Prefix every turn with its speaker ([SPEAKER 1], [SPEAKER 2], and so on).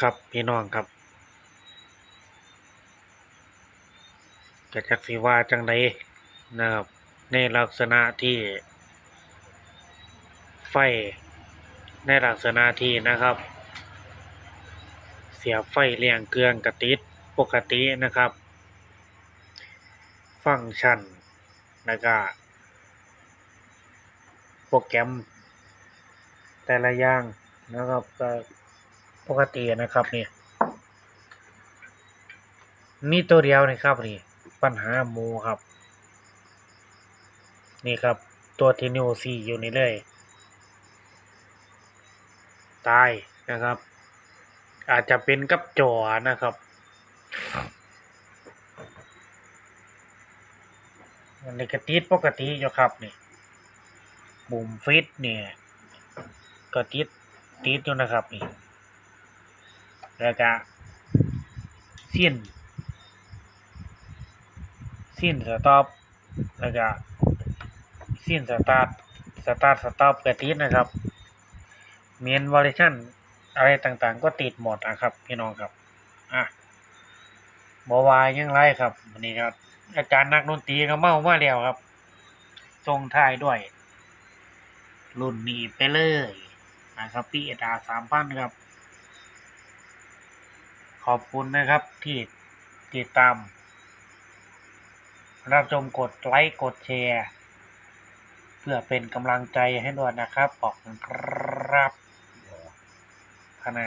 [SPEAKER 1] ครับพี่น้องครับจะจักสิว่าจังไดนะครับ ในลักษณะที่ไฟ ในลักษณะที่นะครับ เสียไฟเลี้ยงเกลืองกระติดปกตินะครับ ฟังก์ชันแล้วก็โปรแกรมแต่ละอย่างนะครับก็ ปกตินะครับนี่มีตัวเดียวนี่ครับนี่ ปัญหาหมูครับ นี่ครับ ตัวที่นิวซีอยู่นี่เลย ตายนะครับ อาจจะเป็นกับจอนะครับอันนี้ก็ติดปกติอยู่ครับนี่บุ่มฟิตเนี่ยก็ติดติดอยู่นะครับนี่ แล้วก็สิ้นสิ้นสต็อปแล้วก็สิ้นสตาร์ทสตาร์ทสต็อปก็ติดนะครับเมนวอลชั่นอะไรต่างๆ ก็ติดหมดนะครับพี่น้องครับอะบวายยังไรครับวันนี้ครับ อาจารย์นักดนตรีก็เมามาแล้วครับทรงท้ายด้วย รุ่นนี้ไปเลยนะครับพี่เอดาสามพันครับ ขอบคุณนะครับที่ติดตาม รับชมกดไลค์กดแชร์ เพื่อเป็นกำลังใจให้ด้วยนะครับ ขอบคุณครับคณะ